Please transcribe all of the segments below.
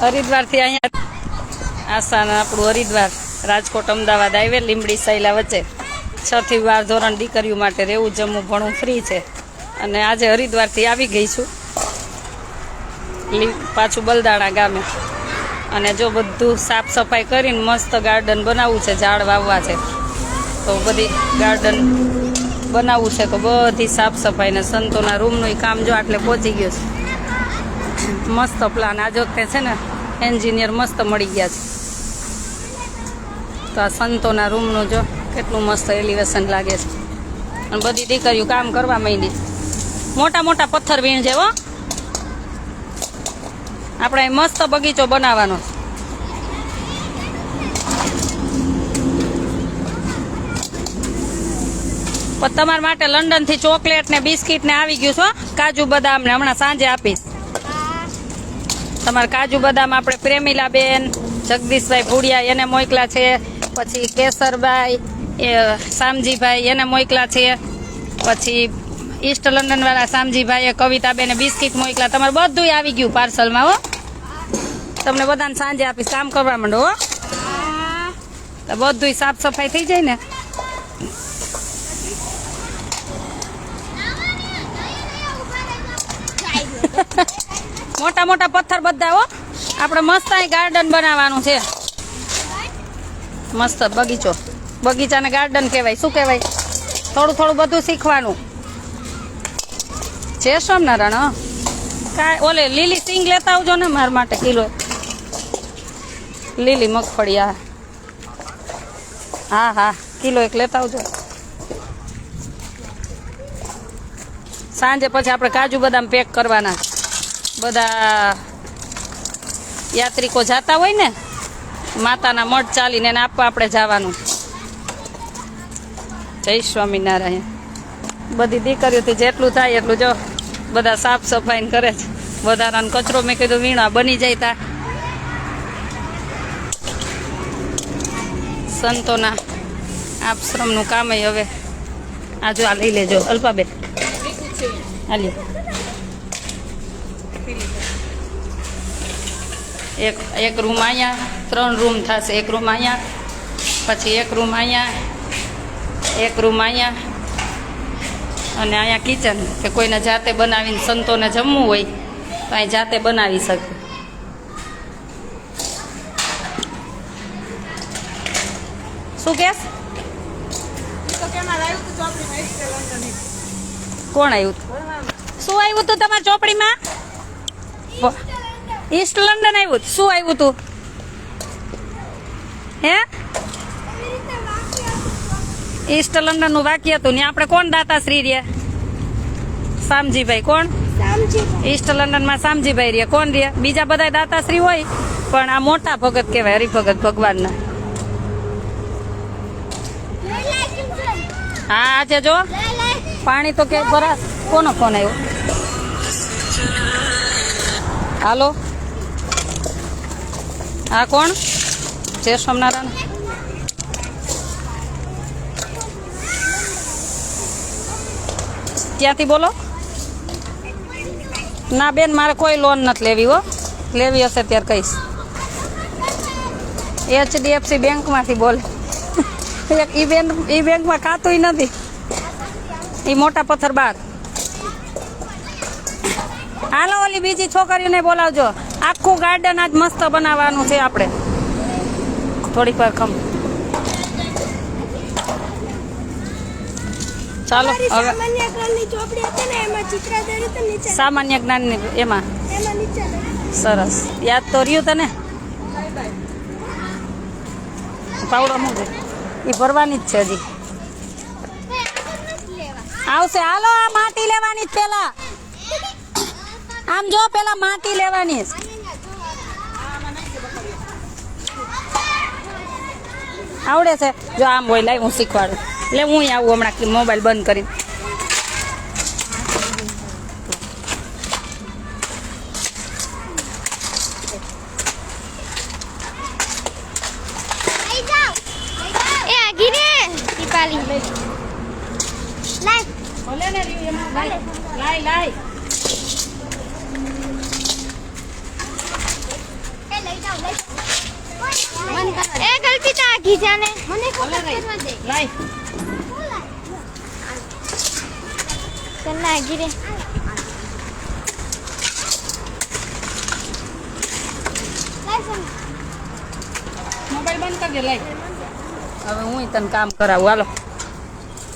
હરિદ્વારથી અહીંયા આસાન, આપણું હરિદ્વાર, રાજકોટ, અમદાવાદ હાઈવે, લીંબડી સૈલા વચ્ચે. છ થી બાર ધોરણ દીકરીઓ માટે રહેવું, જમવું, ભણવું ફ્રી છે. અને આજે હરિદ્વારથી આવી ગઈ છું. પાછું બલદાણા ગામે. અને જો બધું સાફ સફાઈ કરીને મસ્ત ગાર્ડન બનાવવું છે, ઝાડ વાવવા છે, તો બધી ગાર્ડન બનાવવું છે, તો બધી સાફ સફાઈ ને સંતોના રૂમનું કામ જો આટલે પહોંચી ગયું છે. મસ્ત પ્લાન આ વખતે છે ને એન્જિનિયર મસ્ત મળી ગયા છે. તો આ સંતોના રૂમનું જો કેટલું મસ્ત એલિવેશન લાગે છે. અને બધી દીકરીઓ કામ કરવા માંડી. મોટા મોટા પથ્થર વીણ હો. આપણે મસ્ત બગીચો બનાવવાનો તમારા માટે લંડનથી ચોકલેટ ને બિસ્કિટ ને આવી ગયું છો કાજુ બદામ ને હમણાં સાંજે આપીશ. તમારા કાજુ બદામ આપણે પ્રેમીલા બેન જગદીશભાઈ ભૂડિયા એને મોકલા છે પછી કેસરભાઈ એ શામજીભાઈ એને મોકલા છે પછી ઈસ્ટ લંડનવાળા શામજીભાઈએ કવિતાબેને બિસ્કિટ મોકલા. તમારે બધું આવી ગયું પાર્સલમાં હો. તમને બધાને સાંજે આપીશ. કામ કરવા માંડો હો. તો બધું સાફ સફાઈ થઈ જાય ને. મોટા મોટા પથ્થર બધા હો. આપણે મસ્ત અહીં ગાર્ડન બનાવવાનું છે. મસ્ત બગીચો. બગીચાને ગાર્ડન કહેવાય. શું કહેવાય? થોડું થોડું બધું શીખવાનું. છે સોમનારાયણ કાંઈ, ઓલે લીલી સિંગ લેતા આવજો ને મારા માટે કિલો. લીલી મગફળી, હા. હા હા. કિલો એક લેતા આવજો. સાંજે પછી આપણે કાજુ બદામ પેક કરવાના. બધા યાત્રિકો જાતા હોય ને, માતાના મઠ ચાલીને એને આપવા આપણે જવાનું. જય સ્વામિનારાયણ. બધી દીકરીઓથી જેટલું થાય એટલું જો બધા સાફ સફાઈ કરે છે. વધારાનો કચરો મેં કીધું વીણા બની જાય તા. સંતોના આશ્રમનું કામ હવે. આ જો આ લઈ લેજો અલ્પાબેન આ એક એક રૂમ અહીંયા, ત્રણ રૂમ થશે. એક રૂમ અહીંયા, પછી એક રૂમ અહીંયા, એક રૂમ અહીંયા. અને અહીંયા કિચન કે કોઈને જાતે બનાવીને સંતોને જમવું હોય, તો અહીં જાતે બનાવી શકે. શું કેસ કોણ આવ્યું શું આવ્યું તું તમારી ચોપડીમાં? ઈસ્ટ લંડન આવ્યું શું આવ્યું તું હે? ઈસ્ટ લંડનનું વાક્ય હતું. ને આપણે કોણ દાતા શ્રી રહ્યા? શામજીભાઈ કોણ? ઈસ્ટ લંડનમાં શામજીભાઈ રહ્યા. કોણ રહ્યા? બીજા બધા દાતા શ્રી હોય પણ આ મોટા ભગત કહેવાય હરિભગત ભગવાનના. હા આજે જો. પાણી તો કે ભરાશ. કોનો ફોન આવ્યો? હાલો. હા કોણ? જય સોમનારાયણ ત્યાંથી બોલો. ના બેન, મારે કોઈ લોન નથી લેવી હો. લેવી હશે ત્યારે કહીશ. એચડીએફસી બેંકમાંથી બોલે. એક ઈ બેન, ઈ બેંકમાં ખાતું નથી. એ મોટા પથ્થર બાર. હાલો ઓલી બીજી છોકરીઓને બોલાવજો. આખું ગાર્ડન આજ મસ્ત બનાવવાનું છે આપણે. થોડીક વાર ખમ. ચાલો સામાન્ય જ્ઞાનની એમાં સરસ. યાદ તો રહ્યું તને? પાવડો શું છે એ ભરવાની જ છે હજી. આવશે. હાલો આ માટી લેવાની જ પેલા. આમ જો પેલા માટી લેવાની આવડે છે? જો આમ હોય લાઈ હું શીખવાડું. એટલે હું આવું હમણાં મોબાઈલ બંધ કરી એ આગી લઈ દીપાલી. લાય ભલે ને રહ્યું એમાં લાય લાય લાય એ કલ્પિતા ઘીજાને મને ખબર કરવા દે. લાઈ કન્ના ગીરે. મોબાઈલ બંધ કરી દે લાય. હવે હું તને કામ કરાવું. હાલો.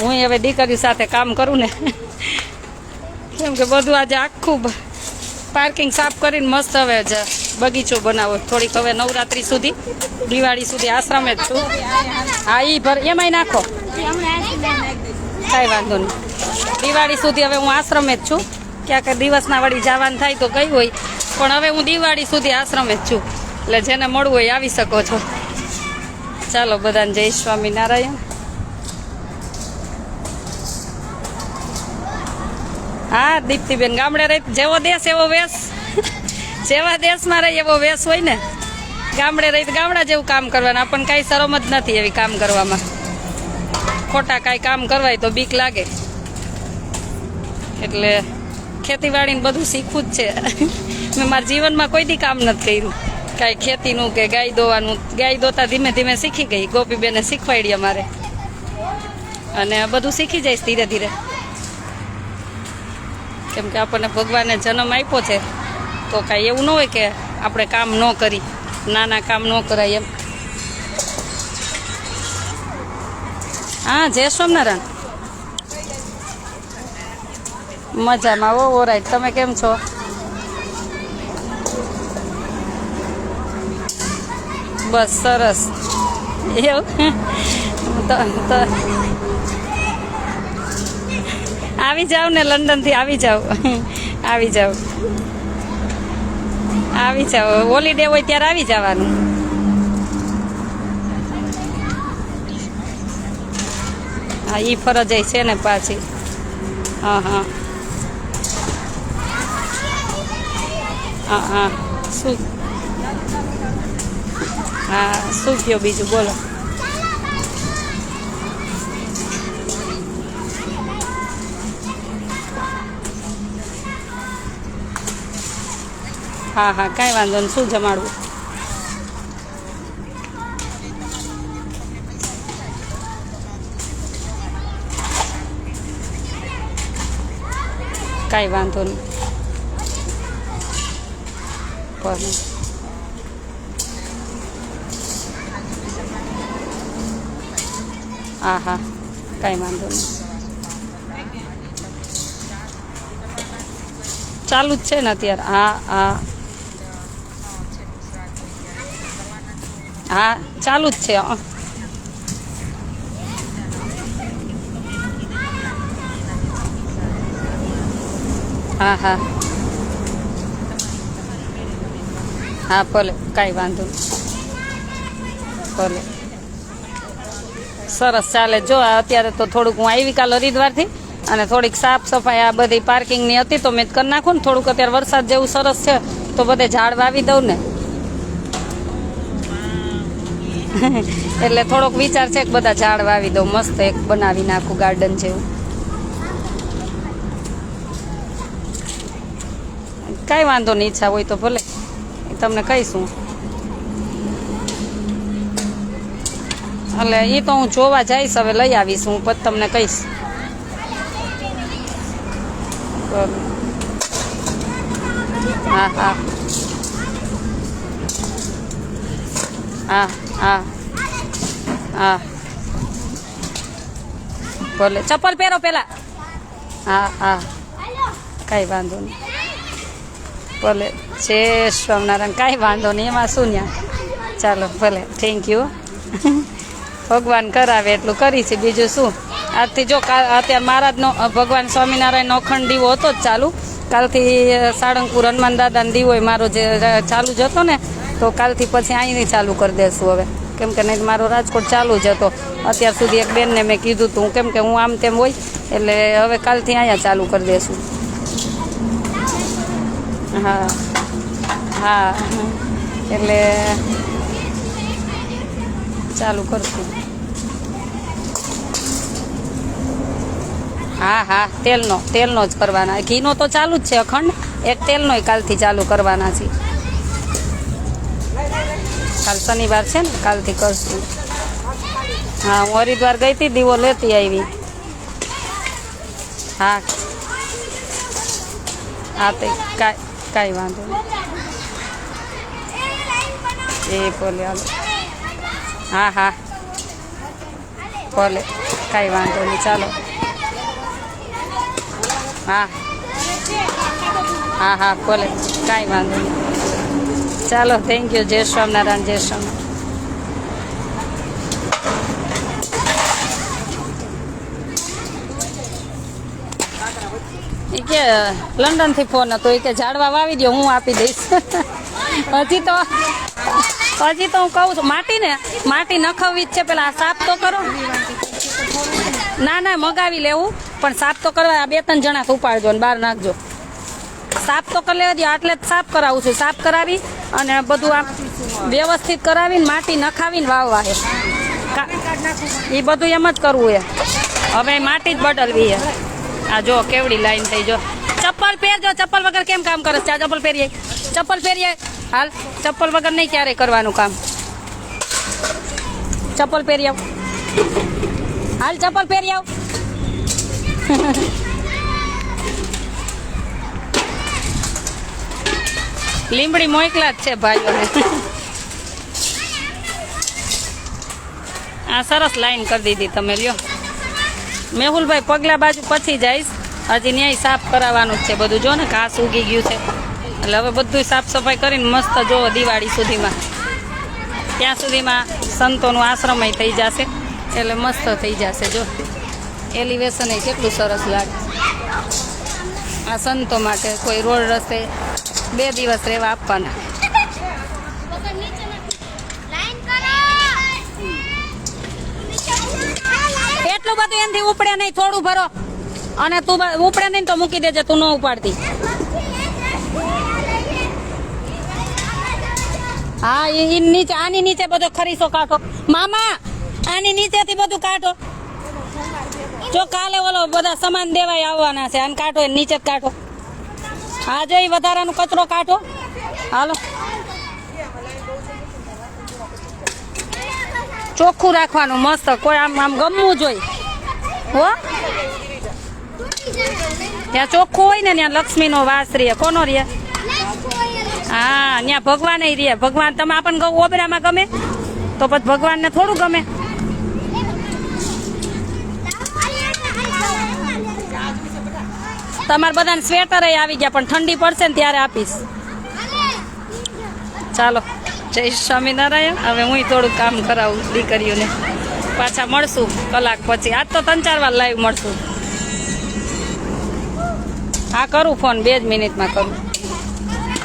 હું હવે દીકરી સાથે કામ કરું ને. કેમ કે બધું આજે આખું પાર્કિંગ સાફ કરીને મસ્ત હવે જ બગીચો બનાવો. થોડીક હવે નવરાત્રી સુધી, દિવાળી સુધી આશ્રમે જ છું. હા એ ભર, એમાંય નાખો. કાંઈ વાંધો નહીં. દિવાળી સુધી હવે હું આશ્રમે જ છું. ક્યાંક દિવસના વળી જવાનું થાય તો ગઈ હોય. પણ હવે હું દિવાળી સુધી આશ્રમે જ છું. એટલે જેને મળવું હોય આવી શકો છો. ચાલો, બધાને જય સ્વામિનારાયણ. હા, દીપ્તિબેન ગામડે રહી, જેવો દેશ એવો વેશ. જેવા દેશમાં રહી એવો વેશ હોય ને, ગામડે રહી ગામડા જેવું કામ કરવાનું. આપણને કાંઈ શરમ જ નથી એવી કામ કરવામાં. ખોટા કાંઈ કામ કરવાય તો બીક લાગે. એટલે ખેતીવાડીને બધું શીખવું જ છે. મેં મારા જીવનમાં કોઈ દી કામ નથી કર્યું. કાંઈ ખેતીનું કે ગાય દોવાનું. ગાય દોતા ધીમે ધીમે શીખી ગઈ. ગોપીબેને શીખવાડી અમારે. અને બધું શીખી જઈશ ધીરે ધીરે. કેમ કે આપણને ભગવાને જન્મ આપ્યો છે. તો કાંઈ એવું ન હોય કે આપણે કામ ન કરી, નાના કામ ન કરાય એમ. હા, જય સ્વામિનારાયણ. મજામાં ઓ ઓરાઈટ તમે કેમ છો? બસ, સરસ. એવું? આવી જાવ ને લંડનથી, આવી જાવ. આવી જાવ. આવી જાવ હોલિડે હોય ત્યારે આવી જવાનું. હા એ ફરજ છે ને પાછી. હા હા. હા હા. શું? હા, શું કયો બીજું? બોલો. હા હા, કાંઈ વાંધો નહીં. શું જમાડવું? કાંઈ વાંધો નહીં. હા હા, કાંઈ વાંધો નહીં. ચાલુ જ છે ને અત્યારે? હા હા. હા, ચાલુ જ છે. હા. હા હા. ભલે કાંઈ વાંધો ભલે સરસ, ચાલે. જો અત્યારે તો થોડુંક હું આવી કાલ હરિદ્વારથી અને થોડીક સાફ સફાઈ આ બધી પાર્કિંગની હતી, તો મેં કરી નાખું ને થોડુંક અત્યારે વરસાદ જેવું સરસ છે, તો બધે ઝાડ વાવી દઉં ને. એટલે થોડોક વિચાર છે કે બધા ઝાડ વાવી દઉં, મસ્ત એક બનાવી નાખું ગાર્ડન જેવું. કાંઈ વાંધો નહીં, ઈચ્છા હોય તો ભલે. તમને કહીશું. એટલે એ તો હું જોવા જઈશ, હવે લઈ આવીશ, હું પછી તમને કહીશ. હા હા. હા હા હા ભલે ચપ્પલ પહેરો પેલા હા હા. કાંઈ વાંધો નહીં. ભલે જય સ્વામિનારાયણ, કાંઈ વાંધો નહીં, એમાં શું ન્યા? ચાલો, ભલે થેન્ક યુ ભગવાન કરાવે એટલું કરી છે, બીજું શું? આજથી જો અત્યારે મહારાજનો ભગવાન સ્વામિનારાયણનો અખંડ દીવો હતો જ ચાલુ. કાલથી સાળંગપુર હનુમાન દાદાનો દીવો મારો જે ચાલુ જ હતો ને તો કાલથી પછી અહીંથી ચાલુ કરી દેશું હવે. કેમ કે નહીં મારો રાજકોટ ચાલુ જ હતો. અત્યાર સુધી એક બેનને મેં કીધું હતું કેમ કે હું આમ તેમ હોય, એટલે હવે કાલથી અહીંયા ચાલુ કરી દેશું. હા હા, એટલે ચાલુ કરશું. હા હા, તેલનો તેલનો જ કરવાના. ઘીનો તો ચાલુ જ છે અખંડ. એક તેલનોય કાલથી ચાલુ કરવાના છે. કાલ શનિવાર છે ને, કાલથી કરશું. હા, હું હરિદ્વાર ગઈ હતી, દીવો લેતી આવી. હા. હા, તે કાંઈ કાંઈ વાંધો નહીં. એ બોલે હા હા. ભલે કાંઈ વાંધો નહીં, ચાલો. હા. હા હા ભલે કાંઈ વાંધો નહીં. ચાલો થેન્ક યુ જય સ્વામિનારાયણ જય સ્વામિનારાયણ. કે કે લંડનથી ફોન હતો એ કે ઝાડવા વાવી દો હું આપી દઈશ. હજી તો હજી તો હું કહું છું માટી ને માટી નખાવવી જ છે, પેલા સાફ તો કરો. ના ના, મગાવી લેવું, પણ સાફ તો કરવા બે ત્રણ જણા ઉપાડજો ને બહાર નાખજો. સાફ તો કરી લેવા દો આટલે જ સાફ કરાવું છું. સાફ કરાવી અને બધું આમ વ્યવસ્થિત કરાવીને માટી નખાવીને વાવવા છે. એ બધું એમ જ કરવું છે. હવે માટી જ બદલવી છે. આ જો કેવડી લાઈન થઈ જો. ચપ્પલ પહેરજો, ચપ્પલ વગર કેમ કામ કરે છે? ચપ્પલ પહેરીએ. ચપ્પલ પહેરીએ. હાલ, ચપ્પલ વગર નહીં ક્યારે કરવાનું કામ. ચપ્પલ પહેરી આવ. હાલ, ચપ્પલ પહેરી આવ. લીમડી મોકલા જ છે ભાઈઓને. આ સરસ લાઈન કરી દીધી તમે લ્યો. મેહુલભાઈ પગલા બાજુ પછી જઈશ. હજી ન્યાય સાફ કરાવવાનું જ છે બધું. જો ને ઘાસ ઉગી ગયું છે. એટલે હવે બધું સાફ સફાઈ કરીને મસ્ત જો દિવાળી સુધીમાં. ત્યાં સુધીમાં સંતોનું આશ્રમય થઈ જશે. એટલે મસ્ત થઈ જશે જો. એલિવેશન કેટલું સરસ લાગે. આ સંતો માટે કોઈ રોડ રસ્તે બે દિવસ રહેવા આપવાના. એટલું બધું એનાથી ઉપડે નહીં, થોડું ભરો. અને તું ઉપડે નહીં તો મૂકી દેજે, તું ન ઉપાડતી. હા, ઈ નીચે આની નીચે બધો ખરીસો કાઢો. મામા, આની નીચેથી બધું કાઢો. જો કાલે ઓલો બધા સામાન દેવાય આવવાના છે અને કાઢો નીચે જ કાઢો. હા એ વધારાનો કચરો કાઢો. હાલો. ચોખ્ખું રાખવાનું, મસ્ત. કોઈ આમ આમ ગમવું જોઈએ. હો? ત્યાં ચોખ્ખું હોય ને, ત્યાં લક્ષ્મીનો વાસ રહે. કોનો રહે? હા, ત્યાં ભગવાન રહે. ભગવાન, તમે આપણને ઓબરામાં ગમે? તો પછી ભગવાનને થોડું ગમે. તમારે બધાને સ્વેટર આવી ગયા, પણ ઠંડી પડશે ને ત્યારે આપીશ. ચાલો. જય સ્વામિનારાયણ. હવે હું થોડુંક કામ કરાવું દીકરીઓને. પાછા મળશું કલાક પછી. આજ તો ત્રણ ચાર વાર લાઈવ મળશું. હા, કરું ફોન બે જ મિનિટમાં કરું.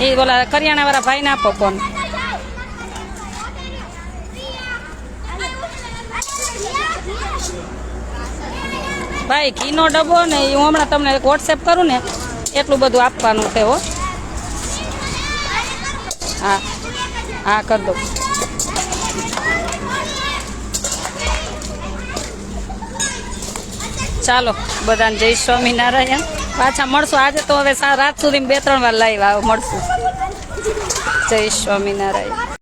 એ બોલા કરિયાણાવાળા ભાઈને આપો ફોન ભાઈ ઘીનો ડબ્બો ને એ હું હમણાં તમને વોટ્સએપ કરું ને, એટલું બધું આપવાનું છે હો. હા હા, કરી દો. ચાલો, બધાને જય સ્વામિનારાયણ. પાછા મળશું આજે તો હવે રાત સુધી બે ત્રણ વાર લાઈવ આવ, મળશું. જય સ્વામિનારાયણ.